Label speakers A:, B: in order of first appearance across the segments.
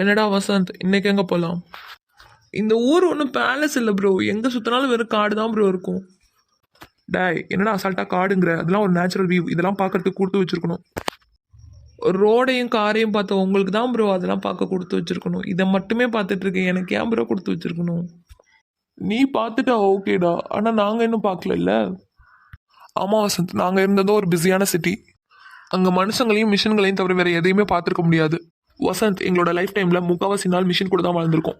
A: என்னடா வசந்த்? இன்னைக்கு எங்கே போகலாம் இந்த ஊர் ஒன்றும் பேலஸ் இல்லை ப்ரோ எங்கே சுற்றினாலும் வெறும் காடு தான் ப்ரோ இருக்கும். டாய் என்னடா அசால்ட்டாக காடுங்கிற? அதெல்லாம் ஒரு நேச்சுரல் வியூ இதெல்லாம் பார்க்கறதுக்கு கொடுத்து வச்சுருக்கணும். ரோடையும் காரையும் பார்த்த உங்களுக்கு தான் ப்ரோ அதெல்லாம் பார்க்க கொடுத்து வச்சுருக்கணும். இதை மட்டுமே பார்த்துட்ருக்கேன் எனக்கு ஏன் ப்ரோ கொடுத்து வச்சுருக்கணும்? நீ பார்த்துட்டா ஓகேடா ஆனால் நாங்கள் இன்னும் பார்க்கல ஆமாம் வசந்த் நாங்கள் இருந்ததோ ஒரு பிஸியான சிட்டி அங்கே மனுஷங்களையும் மிஷின்களையும் தவிர வேறு எதையுமே பார்த்துருக்க முடியாது. வசந்த் எங்களோட லைஃப் டைமில் முக்கால்வாசி நாள் மிஷின் கூட தான் வாழ்ந்திருக்கோம்.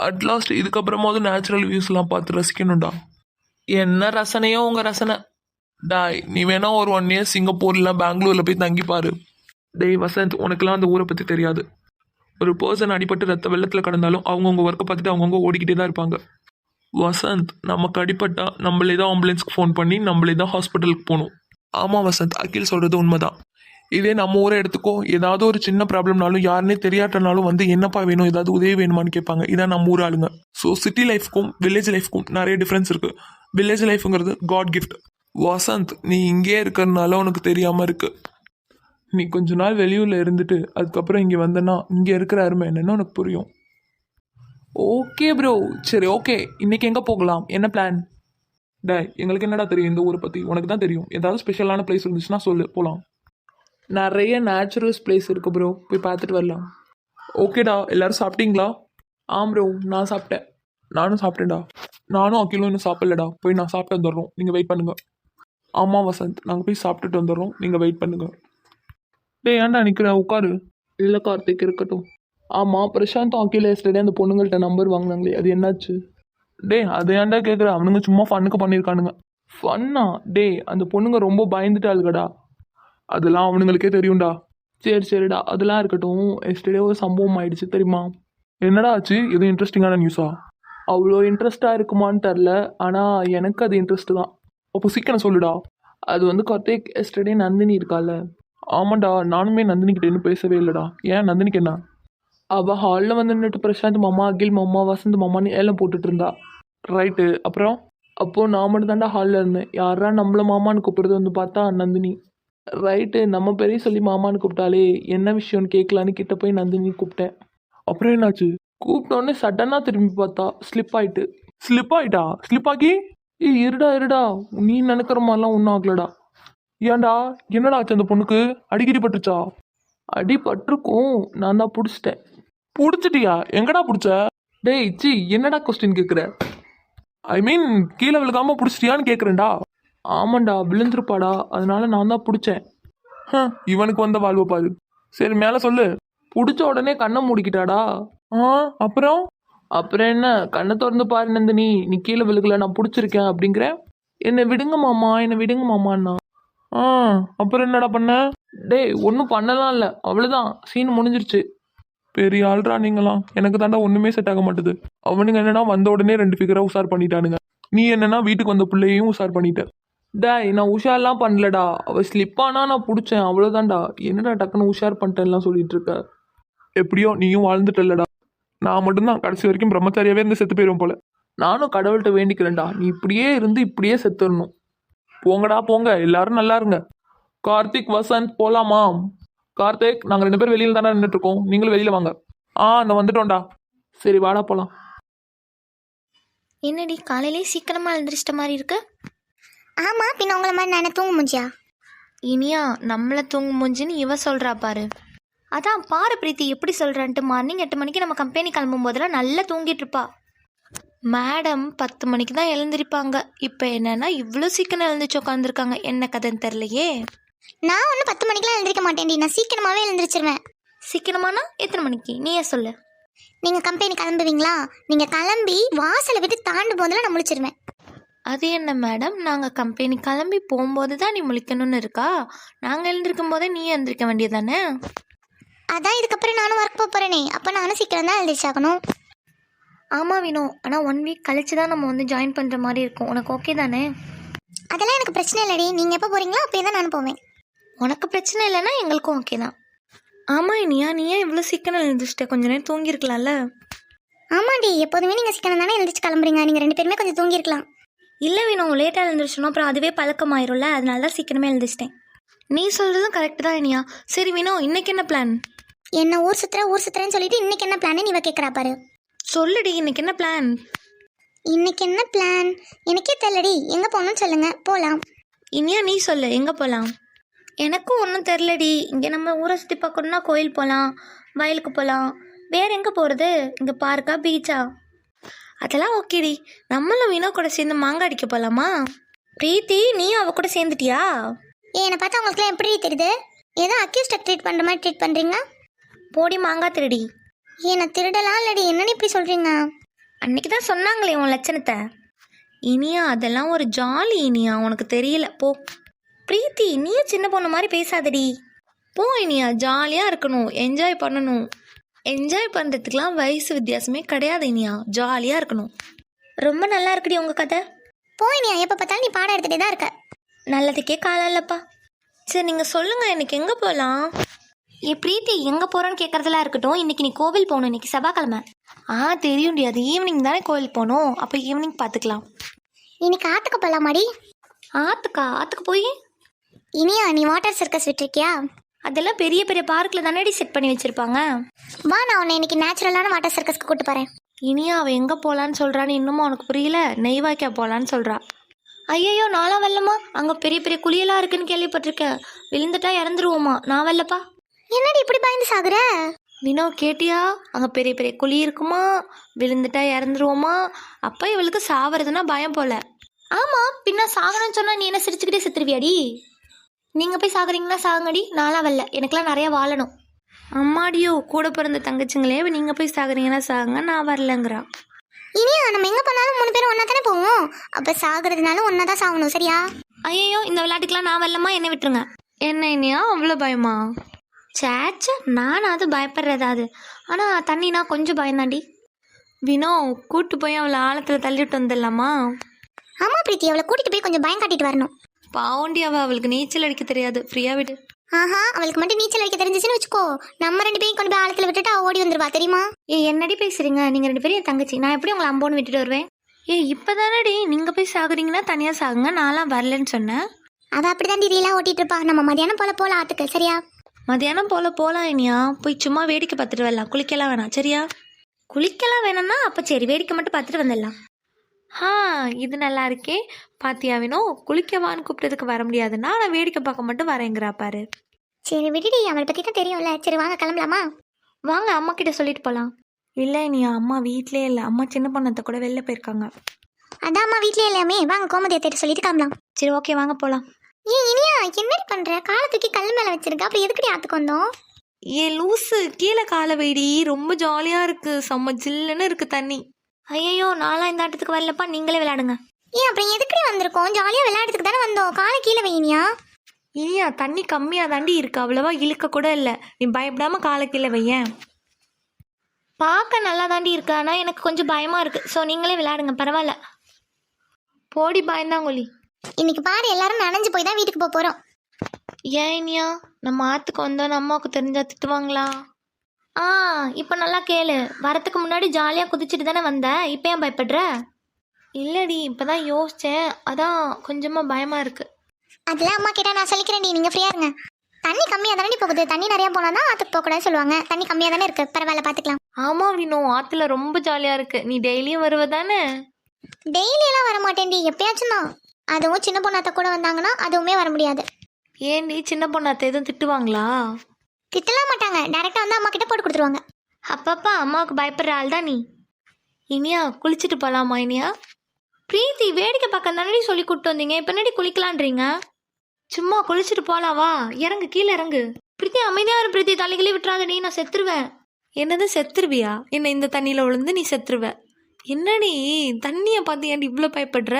A: அட்லாஸ்ட் இதுக்கப்புறமாவது நேச்சுரல் வியூஸ்லாம் பார்த்து ரசிக்கணும்டா. என்ன ரசனையோ உங்கள் ரசனை. டாய் நீ வேணா ஒரு ஒன் இயர் சிங்கப்பூர்ல பெங்களூர்ல போய் தங்கிப்பாரு. டேய் வசந்த் உனக்கெல்லாம் அந்த ஊரை பற்றி தெரியாது. ஒரு பர்சன் அடிபட்டு ரத்த வெள்ளத்தில் கடந்தாலும் அவங்கவுங்க ஒர்க்கை பார்த்துட்டு அவங்கவுங்க ஓடிக்கிட்டே தான் இருப்பாங்க. வசந்த் நமக்கு அடிபட்டா நம்மளே தான் ஆம்புலன்ஸ்க்கு ஃபோன் பண்ணி நம்மளே தான் ஹாஸ்பிட்டலுக்கு போகணும். ஆமாம் வசந்த் அகில் சொல்கிறது உண்மைதான். இதே நம்ம ஊரை எடுத்துக்கோ ஏதாவது ஒரு சின்ன ப்ராப்ளம்னாலும் யாருனே தெரியாட்டனாலும் வந்து என்னப்பா வேணும்? ஏதாவது உதவி வேணுமான்னு கேட்பாங்க. இதான் நம்ம ஊர் ஆளுங்க. ஸோ சிட்டி லைஃப்க்கும் வில்லேஜ் லைஃப்க்கும் நிறைய டிஃப்ரென்ஸ் இருக்கு. வில்லேஜ் லைஃப்ங்கிறது காட் கிஃப்ட் வசந்த் நீ இங்கே இருக்கிறனால உனக்கு தெரியாமல் இருக்கு. நீ கொஞ்ச நாள் வெளியூரில் இருந்துட்டு அதுக்கப்புறம் இங்கே வந்தனா இங்கே இருக்கிற அருமை என்னென்னு உனக்கு புரியும். ஓகே ப்ரோ சரி ஓகே இன்னைக்கு எங்கே போகலாம்? என்ன பிளான் டே எங்களுக்கு என்னடா தெரியும்? இந்த ஊரை பற்றி உனக்கு தான் தெரியும். ஏதாவது ஸ்பெஷலான பிளேஸ் இருந்துச்சுன்னா சொல்லு. போகலாம் நிறைய நேச்சுரல்ஸ் பிளேஸ் இருக்குது ப்ரோ போய் பார்த்துட்டு வரலாம். ஓகேடா எல்லோரும் சாப்பிட்டீங்களா? ஆம் ப்ரோ நான் சாப்பிட்டேன். நானும் சாப்பிட்டேன்டா. நானும் அக்கிலும் இன்னும் சாப்பிட்லடா. போய் நான் சாப்பிட்டு வந்துடுறோம். நீங்கள் வெயிட் பண்ணுங்கள் ஆமாம் வசந்த். நாங்கள் போய் சாப்பிட்டுட்டு வந்துடுறோம். நீங்கள் வெயிட் பண்ணுங்கள் டேய் ஏன்டா நிற்கிற உட்காரு. இல்லை கார்த்திக் இருக்கட்டும். ஆமாம் பிரசாந்த் அக்கில எஸ்டே அந்த பொண்ணுங்கள்ட்ட நம்பர் வாங்கினாங்களே. அது என்னாச்சு? டேய் அதை ஏன்டா கேட்குற அவனுங்க சும்மா ஃபன்னுக்கு பண்ணியிருக்கானுங்க ஃபன்னா டே அந்த பொண்ணுங்க ரொம்ப பயந்துட்டாளுகடா. அதெல்லாம் அவனுங்களுக்கே தெரியும்டா. சரி சரிடா. அதெல்லாம் இருக்கட்டும். எஸ்டே ஒரு சம்பவம் ஆயிடுச்சு தெரியுமா? என்னடா ஆச்சு? எதுவும் இன்ட்ரெஸ்டிங்கான நியூஸா அவ்வளோ இன்ட்ரெஸ்டாக இருக்குமான்னு தெரில ஆனால் எனக்கு அது இன்ட்ரெஸ்ட் தான். அப்போ சீக்கிரம் சொல்லுடா. அது வந்து கார்த்திக் எஸ்டர்டே நந்தினி இருக்கால. ஆமாண்டா நானுமே நந்தினி கிட்ட இன்னும் பேசவே இல்லைடா. ஏன்? நந்தினிக்கு என்ன? அவள் ஹாலில் வந்து நின்றுட்டு பிரசாந்த் மாமா அகில் மாமா வசந்த் மாமான்னு ஏலம் போட்டுட்டு இருந்தா. ரைட்டு அப்புறம்? அப்போது நான் மட்டும் தாண்டா ஹாலில் இருந்தேன். யாரா நம்மள மாமான்னு கூப்பிடுறது வந்து பார்த்தா நந்தினி. ரைட்டு நம்ம பெரிய சொல்லி மாமான்னு கூப்பிட்டாலே என்ன விஷயம்னு கேட்கலான்னு கிட்ட போய் நந்தினி கூப்பிட்டேன். அப்புறம் என்னாச்சு? கூப்பிட்டோன்னே சடனாக திரும்பி பார்த்தா ஸ்லிப் ஆயிட்டு. ஸ்லிப் ஆயிட்டா? ஸ்லிப் ஆகி? ஏய் இருடா இருடா. நீ நினைக்கிற மாதிரிலாம் ஒன்றும் ஆகலடா. ஏன்டா? என்னடா ஆச்சு அந்த பொண்ணுக்கு? அடிக்கடி பட்டுச்சா? அடி பட்டிருக்கும். நான் தான் பிடிச்சிட்டேன். பிடிச்சிட்டியா? எங்கடா பிடிச்ச? டேய் சி என்னடா கொஸ்டின் கேட்குற ஐ மீன் கீழே விழுக்காமல் பிடிச்சிட்டியான்னு கேட்குறேன்டா ஆமாண்டா விழுந்திருப்பாடா. அதனால நான் தான் பிடிச்சேன். ஹம், இவனுக்கு வந்த வாழ்வை பாரு. சரி மேலே சொல்லு. பிடிச்ச உடனே கண்ணை மூடிக்கிட்டாடா? ஆ அப்புறம்? அப்புறம் என்ன? கண்ணை திறந்து பாரு நந்தினி. நீ கீழே விழுகல நான் பிடிச்சிருக்கேன் அப்படிங்கிற? என்னை விடுங்க மாமா என்னை விடுங்க மாமான்னா. ஆ அப்புறம் என்னடா பண்ண? டேய் ஒன்றும் பண்ணலாம் இல்லை. அவ்வளோதான் சீன் முடிஞ்சிருச்சு. பெரிய ஆள்ரா நீங்களாம். எனக்கு தாண்டா ஒன்றுமே செட் ஆக மாட்டுது. அவனுங்க என்னன்னா வந்த உடனே ரெண்டு ஃபிகரை உஷார் பண்ணிட்டானுங்க. நீ என்னன்னா வீட்டுக்கு வந்த பிள்ளையையும் உஷார் பண்ணிட்ட. டேய் நான் உஷார்லாம் பண்ணலடா. அவள் ஸ்லிப்பானா நான் பிடிச்சேன். அவ்வளோதான்டா என்னடா டக்குன்னு உஷார் பண்ணிட்டேன்லாம் சொல்லிட்டு இருக்க? எப்படியோ நீயும் வாழ்ந்துட்டல்லடா. நான் மட்டும்தான். கடைசி வரைக்கும் பிரம்மச்சாரியாவே இருந்து செத்து போயிடும் போல. நானும் கடவுள்கிட்ட வேண்டிக்கிறேன்டா. நீ இப்படியே இருந்து இப்படியே செத்துடணும் போங்கடா போங்க. எல்லாரும் நல்லா இருங்க. கார்த்திக் வசந்த் போலாமா? கார்த்திக் நாங்கள் ரெண்டு பேரும் வெளியில் தானே நின்றுட்டு இருக்கோம். நீங்களும் வெளியில் வாங்க. ஆ நான் வந்துட்டோம்டா. சரி வாடா போலாம்.
B: என்னடி காலையிலே சீக்கிரமாக எழுந்திரிச்சிட்ட மாதிரி இருக்கு?
C: ஆமாம் பின்ன உங்களை மாதிரி நான் தூங்க முடியா?
B: இனியா நம்மளை தூங்கு மூஞ்சின்னு இவ சொல்கிறா பாரு. அதான் பாரு பிரீத்தி எப்படி சொல்கிறான்ட்டு மார்னிங் எட்டு மணிக்கு நம்ம கம்பெனி கிளம்பும் போதெல்லாம் நல்லா தூங்கிட்டு இருப்பா. மேடம் பத்து மணிக்கு தான் எழுந்திருப்பாங்க. இப்போ என்னன்னா இவ்வளோ சீக்கிரம் எழுந்திரிச்சு உட்காந்துருக்காங்க என்ன கதைன்னு தெரிலையே
C: நான் ஒன்றும் பத்து மணிக்கெலாம் எழுந்திரிக்க மாட்டேன்டி. நான் சீக்கிரமாகவே எழுந்திரிச்சிருவேன்.
B: சீக்கிரமானா எத்தனை மணிக்கு? நீயே சொல்லு.
C: நீங்கள் கம்பெனி கிளம்புவீங்களா? நீங்கள் கிளம்பி வாசலை விட்டு தாண்டும் போதெல்லாம் நான் முழிச்சிருவேன்.
B: அது என்ன மேடம் நாங்கள் கம்பெனி கிளம்பி போகும்போது தான் நீ முழிக்கணும்னு இருக்கா? நாங்கள் எழுந்திருக்கும் போதே நீ எழுந்திருக்க வேண்டியதானே
C: அதான் இதுக்கப்புறம் நானும் ஒர்க் போக போகிறேனே அப்போ நானும் சீக்கிரம் தான் எழுந்திரிச்சாகணும்
B: ஆமாம் வினோ. ஆனால் ஒன் வீக் கழிச்சு தான் நம்ம வந்து ஜாயின் பண்ணுற மாதிரி இருக்கும். உனக்கு ஓகே தானே?
C: அதெல்லாம் எனக்கு பிரச்சனை இல்லடி. நீங்கள் எப்போ போகிறீங்களோ அப்போ தான் நானும் போவேன்.
B: உனக்கு பிரச்சனை இல்லைன்னா எங்களுக்கும் ஓகே தான். ஆமாம் இனியா. நீ ஏன் இவ்வளோ சீக்கிரம் எழுந்திரிச்சிட்ட? கொஞ்ச நேரம் தூங்கியிருக்கலாம்ல?
C: ஆமாண்டி. எப்போதுமே நீங்கள் சீக்கிரம் தானே எழுந்திரிச்சு கிளம்புறீங்க. நீங்கள் ரெண்டு பேருமே கொஞ்சம் தூங்கியிருக்கலாம்.
B: இல்லை வினோ லேட்டாக எழுந்திரிச்சோன்னா அப்புறம் அதுவே பழக்கமாயிரும்ல அதனால தான் சீக்கிரமே எழுந்திரிச்சிட்டேன். நீ சொல்கிறதும் கரெக்டு தான் இனியா. சரி வினோ இன்னைக்கு என்ன பிளான்
C: என்ன ஊர் சுத்துற ஊர் சுத்துறேன்னு சொல்லிட்டு இன்னைக்கு என்ன பிளான் இவ கேட்குறா பாரு.
B: சொல்லுடி இன்னைக்கு என்ன பிளான்
C: இன்னைக்கு என்ன பிளான் எனக்கே தெரியலடி. எங்கே போகணும்னு சொல்லுங்க. போகலாம்
B: இனியா நீ சொல்லு எங்கே போகலாம் எனக்கும் ஒன்றும் தெரிலடி இங்கே நம்ம ஊரை சுற்றி பார்க்கணுன்னா கோயில் போகலாம் வயலுக்கு போகலாம் வேற எங்கே போகிறது இங்கே பார்க்கா பீச்சா அதெல்லாம் ஓகேடி நம்மளும் வினோ கூட சேர்ந்து மாங்காய் அடிக்க போகலாமா பிரீத்தி நீயும் அவ கூட சேர்ந்துட்டியா?
C: ஏ என்னை பார்த்தா உங்களுக்குலாம் எப்படி தெரியுது? ஏதோ அக்யூஸ்டை ட்ரீட் பண்ணுற மாதிரி ட்ரீட் பண்ணுறீங்க
B: போடி மாங்காய் திருடி.
C: ஏ நான் திருடலாம் இல்லடி. என்னன்னு இப்படி சொல்கிறீங்க
B: அன்னைக்கு தான் சொன்னாங்களே உன் லட்சணத்தை. இனியா அதெல்லாம் ஒரு ஜாலி இனியா. உனக்கு தெரியல. போ. பிரீத்தி நீயும் சின்ன பொண்ணு மாதிரி பேசாதடி. போ இனியா. ஜாலியாக இருக்கணும். என்ஜாய் பண்ணணும். என்ஜாய் பண்ணுறதுக்கெலாம் வயசு வித்தியாசமே கிடையாது இனியா. ஜாலியாக இருக்கணும். ரொம்ப நல்லா இருக்குடி உங்கள் கதை.
C: போய் நீ எப்போ பார்த்தாலும் நீ பாடம் எடுத்துகிட்டே தான் இருக்க.
B: நல்லதுக்கே காலம் இல்லைப்பா. சரி நீங்கள் சொல்லுங்கள் இன்னைக்கு எங்கே போகலாம் ஏ பிரீத்தி எங்கே போகிறோன்னு கேட்குறதெல்லாம் இருக்கட்டும். இன்னைக்கு நீ கோவில் போகணும் இன்னைக்கு செவ்வாய்க்கிழமை. ஆ தெரியும்டி. அது ஈவினிங் தானே கோவில் போகணும். அப்போ ஈவினிங் பார்த்துக்கலாம்.
C: இன்னைக்கு ஆற்றுக்கு போகலாமாடி
B: ஆத்துக்கா? ஆத்துக்கு போய்?
C: இனியா நீ வாட்டர் சர்க்கஸ் விட்டுருக்கியா?
B: அதெல்லாம் பெரிய பெரிய பார்க்கில் தானேடி செட் பண்ணி வச்சுருப்பாங்க.
C: வா நான் உன்னை இன்னைக்கு நேச்சுரலான வாட்டர் சர்க்கஸ்க்கு கூட்டு போகிறேன்
B: இனியா அவள் எங்கே போகலான்னு சொல்கிறான்னு இன்னமும் அவனுக்கு புரியல? நெய்வாய்க்கா போகலான்னு சொல்கிறா ஐயையோ நான்லாம் வரலம்மா. அங்கே பெரிய பெரிய குழியெல்லாம் இருக்குன்னு கேள்விப்பட்டிருக்கேன். விழுந்துட்டா இறந்துருவோமா நான் வரலப்பா.
C: என்னடி இப்படி பயந்து சாகுற?
B: வினோ கேட்டியா? அங்கே பெரிய பெரிய குழி இருக்குமா? விழுந்துட்டா இறந்துருவோமா? அப்போ இவளுக்கு சாவறதுன்னா பயம் போல. ஆமாம் பின்ன சாகணும்னு சொன்னால் நீ என்ன சிரிச்சுக்கிட்டே செத்துருவியாடி? நீங்கள் போய் சாகுறீங்கன்னா சாகுங்கடி. நான்லாம் வரல. எனக்கெல்லாம் நிறைய வாழணும். அம்மாடியோ கூட பிறந்த தங்கச்சிங்களே நீங்கள் போய் சாகுறீங்கன்னா சாகுங்க. நான் வரலங்கிறா.
C: இனியா நம்ம எங்கே போனாலும் மூணு பேரும் ஒன்றா தானே போவோம்? அப்போ சாகுறதுனால ஒன்றா தான் சாகணும் சரியா?
B: ஐயோ இந்த விளையாட்டுக்கெல்லாம் நான் வரலமா என்ன விட்டுருங்க. என்ன இனியா? அவ்வளோ பயமா? சேச்ச நானாவது பயப்படுறதாவது ஆனால் தண்ணினா கொஞ்சம் பயந்தாண்டி. வினோ கூட்டு போய் அவளை ஆழத்தில் தள்ளிட்டு வந்துடலாமா?
C: ஆமாம் பிரீத்தி. அவளை கூட்டிகிட்டு போய் கொஞ்சம் பயம் காட்டிட்டு வரணும்.
B: பாவண்டி அவ அவளுக்கு நீச்சல் அடிக்க தெரியாது. ஃப்ரீயா விடு.
C: ஆஹா அவளுக்கு மட்டும் நீச்சல் அடிக்க தெரிஞ்சிச்சுன்னு வச்சுக்கோ. நம்ம ரெண்டு பேரும் கொண்டு போய் ஆழத்தில் விட்டுட்டு அவ ஓடி வந்துருவா தெரியுமா?
B: ஏ என்னடி பேசுறீங்க? நீங்க ரெண்டு பேரும் என் தங்கச்சி. நான் எப்படி உங்களை அம்போன்னு விட்டுட்டு வருவேன்? ஏ இப்பதானடி நீங்க போய் சாகுறீங்கன்னா தனியா சாகுங்க. நான்லாம் வரலன்னு சொன்னேன்.
C: அவள் அப்படி தான் ரீலாக ஓட்டிட்டு இருப்பா. நம்ம மதியானம் போல போல ஆற்றுக்கு சரியா?
B: மதியானம் போல போலாம் இனியா. போய் சும்மா வேடிக்கை பார்த்துட்டு வரலாம். குளிக்கலாம் வேணாம் சரியா? குளிக்கலாம் வேணாம்னா அப்போ சரி. வேடிக்கை மட்டும் பார்த்துட்டு வந்துடலாம். ஆ இது நல்லா இருக்கே. பாத்தியா வேணும் குளிக்கவான்னு கூப்பிட்டதுக்கு வர முடியாதுன்னா நான் வேடிக்கை பார்க்க மட்டும் வரேங்கிறா பாரு.
C: சரி விடுடி. அவளை பற்றி தான் தெரியும்ல. சரி வாங்க கிளம்பலாமா?
B: வாங்க அம்மா கிட்ட சொல்லிட்டு போகலாம் இல்லை இனியா அம்மா வீட்லயே இல்லை. அம்மா சின்ன பொண்ணத்தை கூட வெளில போயிருக்காங்க.
C: அதான் அம்மா வீட்லயே இல்லையாமே. வாங்க கோமதியை தேட்டு சொல்லிட்டு கிளம்பலாம்.
B: சரி ஓகே வாங்க போகலாம்
C: ஏன் இனியா என்னடி பண்ற? காலை தூக்கி கல் மேல வச்சிருக்க. அப்புறம் எதுக்குடி ஆத்துக்கு வந்தோம்?
B: ஏ லூசு. கீழே காலை வைடி. ரொம்ப ஜாலியாக இருக்கு. செம்ம ஜில்லுன்னு இருக்கு தண்ணி. ஐயோ நான்லாம் இந்த ஆட்டத்துக்கு வரலப்பா. நீங்களே விளையாடுங்க.
C: ஏன் அப்புறம் எதுக்குடி வந்திருக்கோம்? ஜாலியா விளையாடுறதுக்கு தானே வந்தோம். காலை கீழே வை இனியா
B: இனியா தண்ணி கம்மியாக தாண்டி இருக்கு. அவ்வளவா இழுக்க கூட இல்லை. நீ பயப்படாம காலை கீழே வையேன் பார்க்க நல்லா தாண்டி இருக்கு. ஆனால் எனக்கு கொஞ்சம் பயமாக இருக்கு. ஸோ நீங்களே விளையாடுங்க. பரவாயில்ல. போடி பயந்தாங்கொல்லி
C: இன்னைக்கு பாரு எல்லாரும் நனைஞ்சு போய் தான் வீட்டுக்கு போக போறோம்.
B: ஏன் இனியா? நம்ம ஆத்துக்கு வந்தோம் அம்மாவுக்கு தெரிஞ்சா திட்டுவாங்களா? ஆ இப்போ நல்லா கேளு. வரத்துக்கு முன்னாடி ஜாலியாக குதிச்சுட்டு தானே வந்த? இப்போ ஏன் பயப்படுற? இல்லடி இப்போதான் யோசித்தேன் அதான் கொஞ்சமாக பயமாக இருக்கு.
C: அதெல்லாம் அம்மா கேட்டா நான் சொல்லிக்கிறேன்டி நீங்க ஃப்ரீயா இருங்க. தண்ணி கம்மியா தானே போகுது. தண்ணி நிறைய போனா தான் ஆத்துக்கு போக கூடாது சொல்லுவாங்க. தண்ணி கம்மியா தானே இருக்கு. பரவாயில்ல பாத்துக்கலாம்.
B: ஆமாம் வினோ ஆற்றுல ரொம்ப ஜாலியாக இருக்கு. நீ டெய்லியும் வருவ தானே?
C: டெய்லி எல்லாம் வர மாட்டேன்டி. எப்பயாச்சும் தான். அதுவும் சின்ன பொண்ணாத்த கூட வந்தாங்கன்னா அதுவுமே வர முடியாது.
B: ஏன் நீ சின்ன பொண்ணாத்த எதுவும் திட்டுவாங்களா?
C: திட்டலாம் மாட்டாங்க. டைரக்டா வந்து அம்மா கிட்ட போட்டு கொடுத்துருவாங்க.
B: அப்பப்பா அம்மாவுக்கு பயப்படுற ஆள் தான் நீ. இனியா குளிச்சுட்டு போகலாமா இனியா? பிரீத்தி வேடிக்கை பார்க்க தானடி சொல்லி கூப்பிட்டு வந்தீங்க? இப்போ என்னடி குளிக்கலான்றீங்க? சும்மா குளிச்சுட்டு போலாம் வா. இறங்கு கீழே இறங்கு. பிரீத்தி அமைதியா இரு பிரீத்தி. தலைகளே விட்டுறாதடி நான் செத்துருவேன். என்னது செத்துருவியா? என்ன இந்த தண்ணியில் விழுந்து நீ செத்துருவ. என்னடி தண்ணியை பார்த்து ஏன்டி இவ்வளோ பயப்படுற?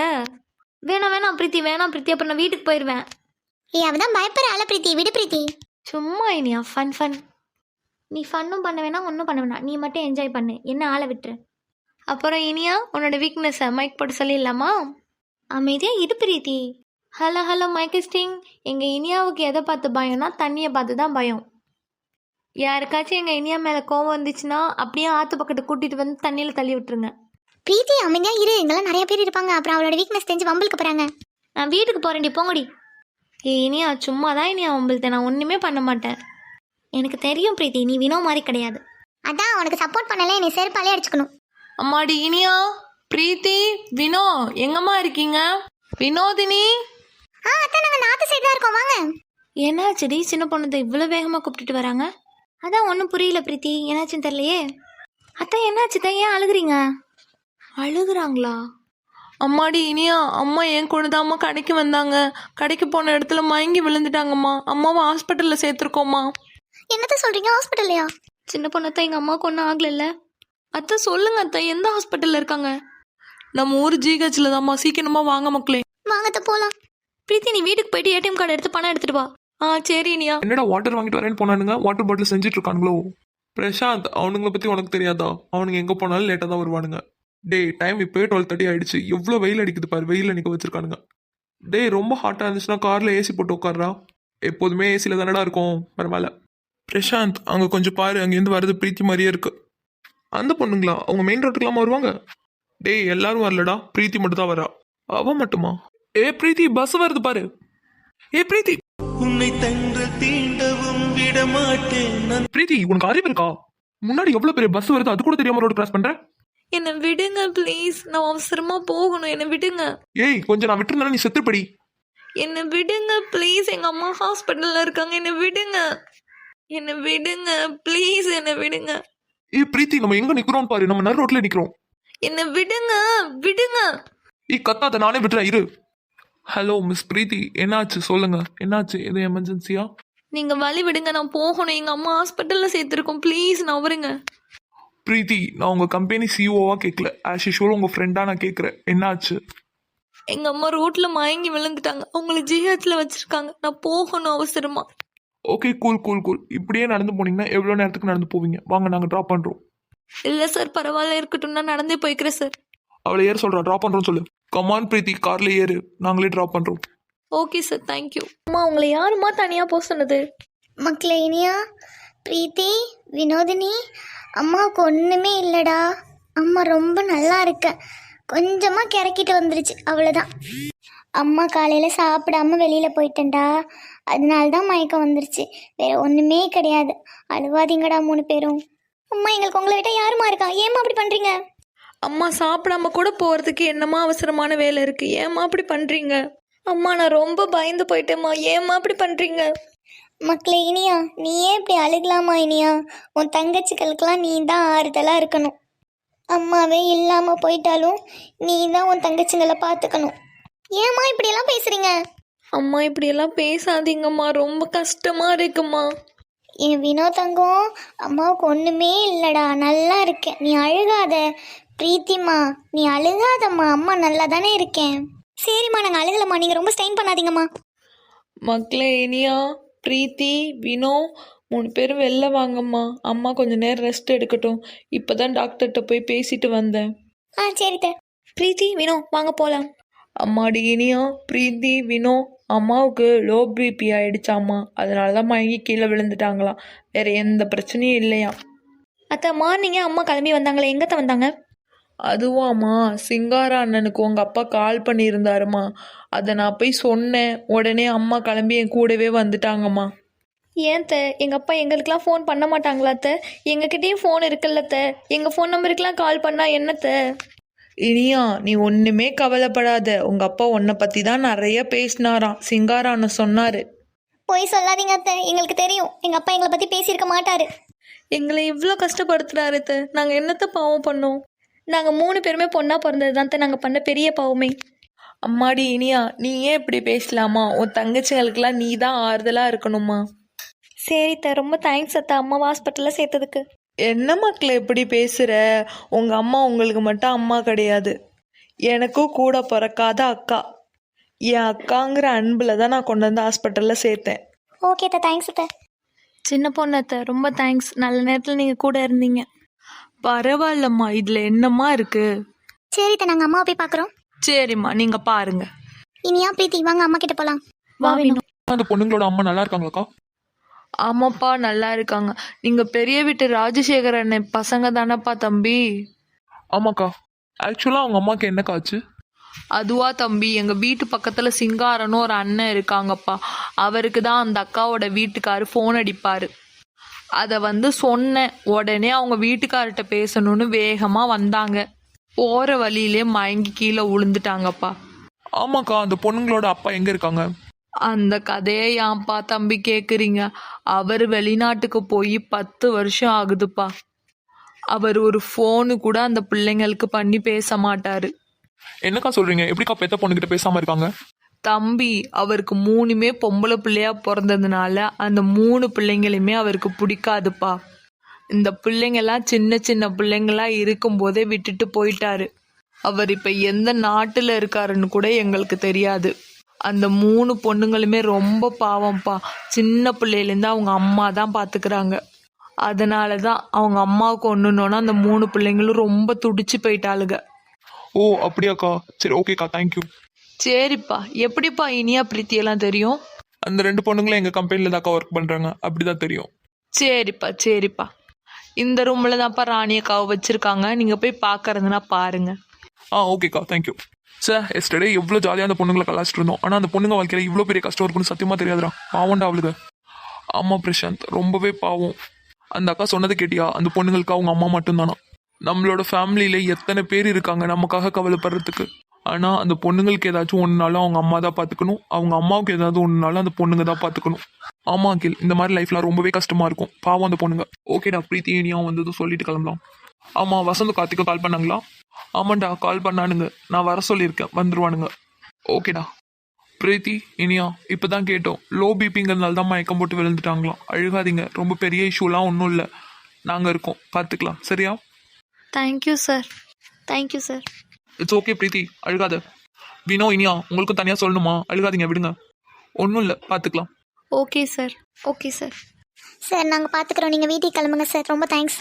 B: வேணாம் வேணாம் பிரீத்தி வேணாம் பிரீத்தி. அப்புறம் நான் வீட்டுக்கு போயிடுவேன்
C: ஏ அவதான் பயப்படுற ஆள பிரீத்தி. விடு பிரீத்தி.
B: சும்மா இனியா ஃபன் ஃபன் நீ ஃபன்னும் பண்ண வேணாம் ஒன்றும் பண்ண வேணாம். நீ மட்டும் என்ஜாய் பண்ணு. என்ன ஆளை விட்டுரு. அப்புறம் இனியா உன்னோட வீக்னஸை மைக் போட்டு சொல்லிடலாமா? அமைதியாக இரு பிரீத்தி. ஹலோ ஹலோ மைக்கிஸ்டிங் எங்கள் இனியாவுக்கு எதை பார்த்து பயம்னா தண்ணியை பார்த்து தான் பயம். யாருக்காச்சும் எங்கள் இனியா மேலே கோவம் வந்துச்சுன்னா அப்படியே ஆற்று பக்கத்து கூட்டிகிட்டு வந்து தண்ணியில் தள்ளி விட்டுருங்க.
C: பிரீத்தி அமைதியா இரு. இங்கெல்லாம் நிறைய பேர் இருப்பாங்க. அப்புறம் அவளோட வீக்னஸ் தெரிஞ்சு வம்பலுக்கு போறாங்க.
B: நான் வீட்டுக்கு போகிறேன்டி போங்கடி. ஏ இனியா சும்மா தான் இனியா உங்கள்கிட்ட நான் ஒன்றுமே பண்ண மாட்டேன். எனக்கு தெரியும் பிரீத்தி நீ வினோ மாதிரி கிடையாது.
C: அதான் உனக்கு சப்போர்ட் பண்ணல நீ செருப்பாலே அடிச்சுக்கணும்.
D: அம்மாடி இனியா பிரீத்தி வினோ எங்கம்மா இருக்கீங்க? வினோதினி
C: ஆ அத்தை நாங்கள் நாத்து சைடு தான் இருக்கோம் வாங்க.
B: என்னாச்சுடி சின்ன பொண்ணு இவ்வளோ வேகமாக கூப்பிட்டுட்டு வராங்க. அதான் ஒன்றும் புரியல பிரீத்தி என்னாச்சுன்னு தெரியலையே. அத்தை என்னாச்சு? தான் ஏன் அழுகுறீங்க? அழுகுறாங்களா?
D: அம்மாடி இனியா அம்மா என் கூட தாம்மா கடைக்கு வந்தாங்க. கடைக்கு போன இடத்துல மயங்கி விழுந்துட்டாங்கம்மா. அம்மாவை ஹாஸ்பிட்டலில் சேர்த்துருக்கோம்மா.
C: என்னத்த சொல்றீங்க ஹாஸ்பிட்டல்லையா
B: சின்ன பொண்ணத்தை எங்கள் அம்மாவுக்கு ஒன்றும் ஆகலைல்ல?
D: அத்தை சொல்லுங்க அத்தை எந்த ஹாஸ்பிட்டலில் இருக்காங்க? நம்ம ஊர் ஜிஹெச்சில் தாம்மா சீக்கிரமா வாங்க மக்களே.
C: வாங்கத்த போலாம்.
B: பிரீத்தி நீ வீட்டுக்கு போயிட்டு ஏடிஎம் கார்டு எடுத்து பணம் எடுத்துட்டு வா.
D: ஆ சரி இனியா.
A: என்னடா வாட்டர் வாங்கிட்டு வரேன்னு போனானுங்க? வாட்டர் பாட்டில் செஞ்சுட்டு இருக்கானுங்களோ? பிரசாந்த் அவனுங்களை பற்றி உனக்கு தெரியாதா? அவனுங்க எங்கே போனாலும் லேட்டாக தான் வருவானுங்க. டேய் டைம் இப்போயே டுவெல் தேர்ட்டி ஆயிடுச்சு. எவ்வளோ வெயில் அடிக்குது பாரு. வெயிலில் நிற்க வச்சிருக்கானுங்க. டேய் ரொம்ப ஹாட்டாக இருந்துச்சுன்னா காரில் ஏசி போட்டு உட்கார்றா. எப்போதுமே ஏசியில் தானடா இருக்கும். பரவாயில்ல. பிரசாந்த் அங்கே கொஞ்சம் பாரு. அங்கேருந்து வர்றது பிரீத்தி மாதிரியே இருக்கு. அந்த பொண்ணுங்களா? அவங்க மெயின் ரோட்டுக்கெல்லாமா வருவாங்க? டேய் எல்லாரும் வரலடா. பிரீத்தி மட்டும் தான் வரா. அவ மட்டுமா? ஏ பிரீத்தி பஸ் வருது பாரு. ஏ பிரீத்தி.
E: உன்னை தன்று தீண்டவும் விடமாட்டேன். நான்
A: பிரீத்தி உனக்கு அறிவு இருக்கா? முன்னாடி எவ்வளவு பெரிய பஸ் வருது? அது கூட தெரியாம ரோடு கிராஸ் பண்ற?
D: என்னை விடுங்க ப்ளீஸ் நான் அவசரமா போகணும். என்னை விடுங்க.
A: ஏய் கொஞ்சம் நான் விட்டுருந்தா நீ செத்துப்படி
D: என்னை விடுங்க ப்ளீஸ் எங்க அம்மா ஹாஸ்பிட்டல்ல இருக்காங்க. என்னை விடுங்க. என்னை விடுங்க ப்ளீஸ் என்னை விடுங்க.
A: ஏய் பிரீத்தி நம்ம எங்க நிக்கிறோம் பாரு. நம்ம நடு ரோட்ல நிக்கிறோம்.
D: என்னை விடுங்க விடுங்க.
A: ஏய் கத்தாத நானே விட்டுறேன். இரு. Hello miss Preethi. என்னாச்சு? சொல்லுங்க. என்னாச்சு? எது எமர்ஜென்சியா
D: நீங்க வழி விடுங்க. நான் போகணும். எங்க அம்மா ஹாஸ்பிட்டல்ல சேர்த்திருக்கோம். ப்ளீஸ் நான் வருங்க.
A: பிரீத்தி நான் உங்க கம்பெனி சிஓவா கேட்கல ஆஸ் யூஷுவல் உங்க ஃப்ரெண்டா நான் கேட்கறேன் என்னாச்சு?
D: எங்க அம்மா ரோட்ல மயங்கி விழுந்துட்டாங்க. அவங்கள ஜிஹெச்ல வச்சிருக்காங்க. நான் போகணும் அவசரமா.
A: ஓகே கூல் கூல் கூல் இப்படியே நடந்து போனீங்கன்னா எவ்வளவு நேரத்துக்கு நடந்து போவீங்க? வாங்க நாங்க டிராப் பண்றோம்.
D: இல்ல சார் பரவாயில்ல இருக்கட்டும் நான் நடந்தே போய்க்கிறேன் சார்
A: அவளை ஏற சொல்றா டிராப் பண்றோம் சொல்லு. கமான் பிரீத்தி கார்ல ஏறு. நாங்களே டிராப் பண்றோம்.
D: ஓகே சார் தேங்க்யூ அம்மா உங்களை யாரும்மா தனியா போக சொன்னது?
C: மக்களே இனியா பிரீத்தி வினோதினி அம்மாவுக்கு ஒன்றுமே இல்லைடா. அம்மா ரொம்ப நல்லா இருக்க. கொஞ்சமாக கிறக்கிட்டு வந்துருச்சு அவ்வளோதான் அம்மா காலையில் சாப்பிடாம வெளியில் போயிட்டேன்டா. அதனால தான் மயக்கம் வந்துருச்சு. வேற ஒன்றுமே கிடையாது. அழுவாதீங்கடா மூணு பேரும். அம்மா எங்களுக்கு உங்களை விட்டால் யாருமா இருக்கா? ஏம்மா அப்படி பண்ணுறீங்க
D: அம்மா சாப்பிடாம கூட போகிறதுக்கு என்னம்மா அவசரமான வேலை இருக்குது ஏம்மா அப்படி பண்ணுறீங்க அம்மா நான் ரொம்ப பயந்து போயிட்டேம்மா. ஏம்மா அப்படி பண்ணுறீங்க
C: மக்களே இனியா நீ ஏன் இப்படி அழுகலாமா இனியா? உன் தங்கச்சிகளுக்கெல்லாம் நீ தான் ஆறுதலாக இருக்கணும். அம்மாவே இல்லாமல் போயிட்டாலும் நீ தான் உன் தங்கச்சிங்களை பார்த்துக்கணும் ஏம்மா இப்படியெல்லாம் பேசுறீங்க?
D: அம்மா இப்படி எல்லாம் பேசாதீங்கம்மா. ரொம்ப கஷ்டமா இருக்குமா
C: என் வினோ தங்கம் அம்மாவுக்கு ஒன்றுமே இல்லைடா. நல்லா இருக்கேன். நீ அழுகாத. பிரீத்திம்மா நீ அழுகாதம்மா. அம்மா நல்லா தானே இருக்கேன். சரிம்மா நாங்கள் அழுகலம்மா. நீங்கள் ரொம்ப ஸ்டைன் பண்ணாதீங்கம்மா.
D: மக்களே இனியா பிரீத்தி வினோ மூணு பேரும் வெளில வாங்கம்மா. அம்மா கொஞ்ச நேரம் ரெஸ்ட் எடுக்கட்டும். இப்பதான் டாக்டர்கிட்ட போய் பேசிட்டு வந்தேன்.
C: ஆ சரி த.
B: பிரீத்தி வினோ வாங்க போகலாம்
D: அம்மாடி இனியா பிரீத்தி வினோ அம்மாவுக்கு லோ பிபி ஆயிடுச்சாம்மா. அதனால தான் மயங்கி கீழே விழுந்துட்டாங்களாம். வேற எந்த பிரச்சனையும் இல்லையா
B: அத்தை மார்னிங்கே அம்மா கிளம்பி வந்தாங்களே. எங்கத்த வந்தாங்க?
D: அதுவாம்மா. சிங்கார அண்ணனுக்கு உங்க அப்பா கால் பண்ணியிருந்தாருமா அதை நான் போய் சொன்னேன். உடனே அம்மா கிளம்பி என் கூடவே வந்துட்டாங்கம்மா.
B: ஏன் த எங்கள் அப்பா எங்களுக்கெல்லாம் ஃபோன் பண்ண மாட்டாங்களா அத்தை? எங்ககிட்டயும் ஃபோன் இருக்குல்ல அத்தை? எங்கள் ஃபோன் நம்பருக்கெல்லாம் கால் பண்ணால் என்னத்த
D: இனியா நீ ஒண்ணுமே கவலைப்படாத. உங்க அப்பா உன்னை பத்தி தான் நிறைய பேசினாராம். சிங்கார அண்ணன் சொன்னாரு.
C: போய் சொல்லாதீங்க அத்தை. எங்களுக்கு தெரியும். எங்கள் அப்பா எங்களை பற்றி பேசியிருக்க மாட்டாரு.
D: எங்களை இவ்வளோ கஷ்டப்படுத்துறாரு அத்தை. நாங்க என்னத்த பாவம் பண்ணோம்?
B: நாங்கள் மூணு பேருமே பொண்ணாக பிறந்தது தான் நாங்கள் பண்ண பெரிய பாவமே.
D: அம்மாடி இனியா நீ ஏன் இப்படி பேசலாமா? உன் தங்கச்சிங்களுக்கெல்லாம் நீ தான் ஆறுதலா இருக்கணுமா?
B: சரி த ரொம்ப தேங்க்ஸ் அத்தை அம்மா ஹாஸ்பிட்டலில் சேர்த்ததுக்கு.
D: என்ன மக்களே இப்படி பேசுற? உங்க அம்மா உங்களுக்கு மட்டும் அம்மா கிடையாது. எனக்கும் கூட பிறக்காத அக்கா. என் அக்காங்கிற அன்புல தான் நான் கொண்டு வந்து ஹாஸ்பிட்டல்ல சேர்த்தேன்.
C: ஓகே த தேங்க்ஸ் அத்தை.
B: சின்ன பொண்ணு அத்தை ரொம்ப தேங்க்ஸ் நல்ல நேரத்தில் நீங்கள் கூட இருந்தீங்க.
D: பரவாயில்லம்மா இதுல என்னம்மா இருக்கு?
C: சரி த நாங்கள் அம்மாவை போய் பார்க்குறோம்
D: சரிம்மா நீங்க பாருங்க.
C: இனியா பிரீத்தி வாங்க அம்மா கிட்ட போகலாம்
B: வா
A: அந்த பொண்ணுங்களோட அம்மா நல்லா இருக்காங்களாக்கா
D: ஆமாப்பா நல்லா இருக்காங்க. நீங்க பெரிய வீட்டு ராஜசேகர் அண்ணன் பசங்க தானப்பா தம்பி?
A: ஆமாக்கா. ஆக்சுவலா அவங்க அம்மாக்கு என்ன காச்சு
D: அதுவா தம்பி எங்க வீட்டு பக்கத்துல சிங்காரன்னு ஒரு அண்ணன் இருக்காங்கப்பா. அவருக்கு தான் அந்த அக்காவோட வீட்டுக்காரு ஃபோன் அடிப்பாரு. அதை வந்து சொன்னேன் உடனே அவங்க வீட்டுக்கார்கிட்ட பேசணும்னு வேகமாக வந்தாங்க. போகிற வழியிலே மயங்கி கீழே விழுந்துட்டாங்கப்பா
A: ஆமாக்கா அந்த பொண்ணுங்களோட அப்பா எங்க இருக்காங்க?
D: அந்த கதையை ஏன்ப்பா தம்பி கேட்குறீங்க அவர் வெளிநாட்டுக்கு போய் பத்து வருஷம் ஆகுதுப்பா. அவர் ஒரு ஃபோனு கூட அந்த பிள்ளைங்களுக்கு பண்ணி பேச மாட்டாரு.
A: என்னக்கா சொல்றீங்க? எப்படிக்கா பெத்த பொண்ணுகிட்ட பேசாம இருக்காங்க?
D: தம்பி அவருக்கு மூணுமே பொம்பளை பிள்ளையா பிறந்ததுனால அந்த மூணு பிள்ளைங்களுமே அவருக்கு பிடிக்காதுப்பா. இந்த பிள்ளைங்கெல்லாம் சின்ன சின்ன பிள்ளைங்களா இருக்கும்போதே விட்டுட்டு போயிட்டாரு. அவர் இப்போ எந்த நாட்டில் இருக்காருன்னு கூட எங்களுக்கு தெரியாது. அந்த மூணு பொண்ணுங்களுமே ரொம்ப பாவம்ப்பா. சின்ன பிள்ளையிலேருந்து அவங்க அம்மா தான் பார்த்துக்கிறாங்க அதனால தான் அவங்க அம்மாவுக்கு ஒன்றுனோன்னா அந்த மூணு பிள்ளைங்களும் ரொம்ப துடிச்சு போயிட்டாளுங்க.
A: ஓ அப்படியாக்கா? சரி ஓகேக்கா தேங்க்யூ
D: சரிப்பா. எப்படிப்பா இனியா பிரீத்தியெல்லாம் தெரியும்?
A: அந்த ரெண்டு பொண்ணுங்களும் எங்க கம்பெனில தாக்கா ஒர்க் பண்றாங்க. அப்படிதான் தெரியும்.
D: சரிப்பா சரிப்பா. இந்த ரூமில் தான்ப்பா ராணியக்காவை வச்சுருக்காங்க. நீங்கள் போய் பார்க்கறதுனா பாருங்க.
A: ஆ ஓகேக்கா. தேங்க்யூ சார் எஸ்டர்டே எவ்வளோ ஜாலியாக அந்த பொண்ணுங்களை கலாச்சிட்டு இருந்தோம். ஆனால் அந்த பொண்ணுங்க வாழ்க்கையில் இவ்வளோ பெரிய கஷ்டம் இருக்குன்னு சத்தியமாக தெரியாதுடா. பாவம்டா அவளுக்கு. ஆமாம் பிரசாந்த். ரொம்பவே பாவம். அந்த அக்கா சொன்னது கேட்டியா? அந்த பொண்ணுங்களுக்கு? அவங்க அம்மா மட்டும்தானா? நம்மளோட ஃபேமிலியில எத்தனை பேர் இருக்காங்க? நமக்காக கவலைப்படுறதுக்கு. ஆனால் அந்த பொண்ணுங்களுக்கு ஏதாச்சும் ஒன்றுனாலும் அவங்க அம்மா தான் பார்த்துக்கணும் அவங்க அம்மாவுக்கு ஏதாவது ஒன்றுனாலும் அந்த பொண்ணுங்க தான் பார்த்துக்கணும் ஆமா அகில். இந்த மாதிரி லைஃப்லாம் ரொம்பவே கஷ்டமா இருக்கும். பாவம் அந்த பொண்ணுங்க. ஓகேடா பிரீத்தி இனியா வந்ததும் சொல்லிட்டு கிளம்பலாம். ஆமா வசந்த் கார்த்திக்கும் கால் பண்ணாங்களா? ஆமாண்டா கால் பண்ணானுங்க. நான் வர சொல்லியிருக்கேன். வந்துருவானுங்க. ஓகேடா பிரீத்தி இனியா இப்பதான் கேட்டோம். லோ பிபிங்கிறதுனால தான் மயக்கம் போட்டு விழுந்துட்டாங்களாம் அழுகாதீங்க. ரொம்ப பெரிய இஷ்யூலாம் ஒன்றும் இல்லை. நாங்கள் இருக்கோம். பார்த்துக்கலாம் சரியா?
B: Thank you sir thank you sir
A: it's okay Preethi அழுகாத. வினோ இனியா உங்களுக்கும் தனியாக சொல்லணுமா? அழுகாதீங்க விடுங்க. ஒன்றும் இல்லை. பார்த்துக்கலாம்
B: okay sir okay sir
C: sir நாங்கள் பார்த்துக்குறோம் நீங்கள் வீட்டுக்கு கிளம்புங்க சார் ரொம்ப தேங்க்ஸ்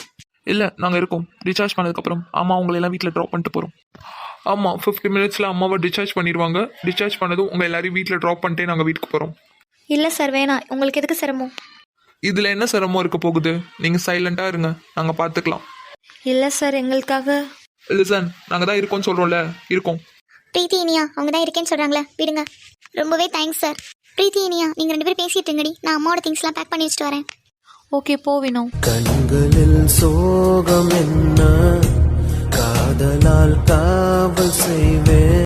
A: இல்லை நாங்கள் இருக்கோம். டிஸ்சார்ஜ் பண்ணதுக்கப்புறம் அம்மா உங்களை எல்லாம் வீட்டில் ட்ராப் பண்ணிட்டு போகிறோம் ஆமாம் ஃபிஃப்டி மினிட்ஸில் அம்மாவை டிஸ்சார்ஜ் பண்ணிடுவாங்க டிஸ்சார்ஜ் பண்ணதும் உங்கள் எல்லாரையும் வீட்டில் ட்ராப் பண்ணிட்டே நாங்கள் வீட்டுக்கு போகிறோம்
B: இல்லை சார் வேணாம் உங்களுக்கு எதுக்கு சிரமம்?
A: இதில் என்ன சிரமம் இருக்க போகுது? நீங்கள் சைலண்ட்டாக இருங்க. நாங்கள் பார்த்துக்கலாம்
B: இல்லை சார் எங்களுக்காக
A: லிசன் நாங்கள் தான் இருக்கோம்னு சொல்கிறோம்ல இருக்கோம்.
C: பிரீத்தி இனியா அவங்க தான் இருக்கேன்னு சொல்கிறாங்களே விடுங்க. ரொம்பவே தேங்க்ஸ் சார் பிரீத்தி இனியா நீங்கள் ரெண்டு பேரும் பேசிட்டு இருங்கடி. நான் அம்மாவோட திங்ஸ்லாம் பேக் பண்ணி வச்சுட்டு வரேன்.
B: ஓகே போவினோம்
F: கண்களில் சோகம் என்ன? காதலால் காவல் செய்வேன்.